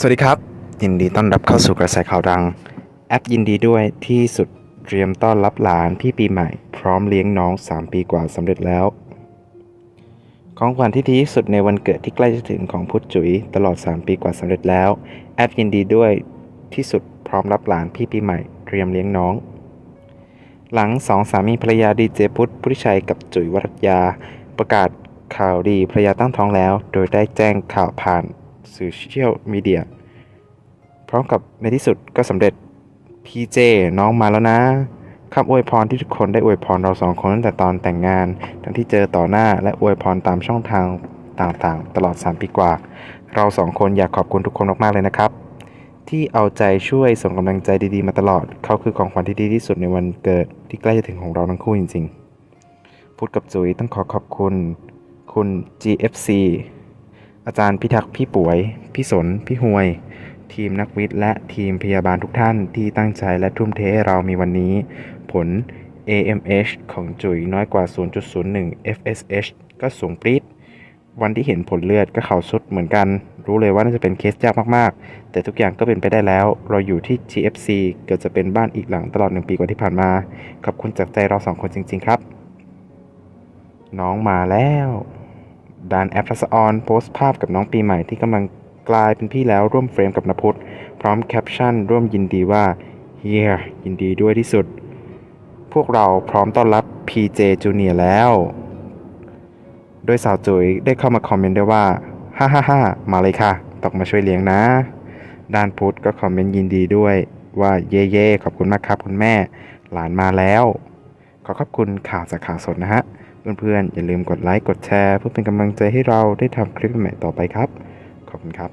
สวัสดีครับ ยินดีต้อนรับเข้าสู่กระแสข่าวดัง แอปยินดีด้วยที่สุดเตรียมต้อนรับหลานพี่ปีใหม่ พร้อมเลี้ยงน้อง 3 ปีกว่าสำเร็จแล้ว ของขวัญที่ดีที่สุดในวันเกิดที่ใกล้จะถึงของพุทธจุ๋ยตลอด 3 ปีกว่าสำเร็จแล้ว แอปยินดีด้วยที่สุดพร้อมรับหลานพี่ปีใหม่ เตรียมเลี้ยงน้อง หลังสองสามีภรรยาดีเจพุทธพุทธิชัยกับจุ๋ยวรัตยา ประกาศข่าวดีภรรยาตั้งท้องแล้ว โดยได้แจ้งข่าวผ่าน โซเชียลมีเดียพร้อมกับในที่สุดก็สำเร็จพีเจน้องมาแล้วนะคำอวยพรที่ทุกคนได้อวยพรเราสองคนตั้งแต่ตอนแต่งงาน ทั้งที่เจอต่อหน้าและอวยพรตามช่องทางต่างๆ ตลอด 3 ปีกว่า เราสองคนอยากขอบคุณทุกคนมากๆเลยนะครับ ที่เอาใจช่วยส่งกำลังใจดีๆมาตลอด เขาคือของขวัญที่ดีที่สุดในวันเกิดที่ใกล้จะถึงของเราทั้งคู่จริงๆพูดกับจุ๋ยต้องขอขอบคุณ คุณ GFC อาจารย์พิทักษ์พี่ป่วย พี่สน พี่หวย ทีมนักวิทย์ และทีมพยาบาลทุกท่านที่ตั้งใจและทุ่มเทให้เรามีวันนี้ ผล AMH ของจุ๋ยน้อยกว่า 0.01 FSH ก็สูงปรี๊ดวันที่เห็นผลเลือดก็เข่าสุดเหมือนกัน รู้เลยว่าน่าจะเป็นเคสยากมากๆ แต่ทุกอย่างก็เป็นไปได้แล้ว เราอยู่ที่ GFC เกือบจะเป็นบ้านอีกหลังตลอดหนึ่งปีกว่าที่ผ่านมา ขอบคุณจากใจเราสองคนจริง ๆ ครับ น้องมาแล้ว ดานแอปทัศออนโพสต์ภาพกับน้องปีใหม่ที่กำลังกลายเป็นพี่แล้วร่วมเฟรมกับนพุทพร้อมแคปชั่นร่วมยินดีว่าเฮียยินดีด้วยที่สุด พวกเราพร้อมต้อนรับ PJ Junior แล้ว โดยสาวจุ๋ยได้เข้ามาคอมเมนต์ด้วยว่าฮ่าฮ่าฮ่ามาเลยค่ะต้องมาช่วยเลี้ยงนะ ด้านพุทธก็คอมเมนต์ยินดีด้วยว่าเย่เย่ขอบคุณมากครับคุณแม่ หลานมาแล้ว ขอขอบคุณข่าวจากข่าวสดนะฮะ เพื่อนๆ อย่าลืมกดไลค์ กดแชร์ เพื่อเป็นกำลังใจให้เราได้ทำคลิปใหม่ต่อไปครับ ขอบคุณครับ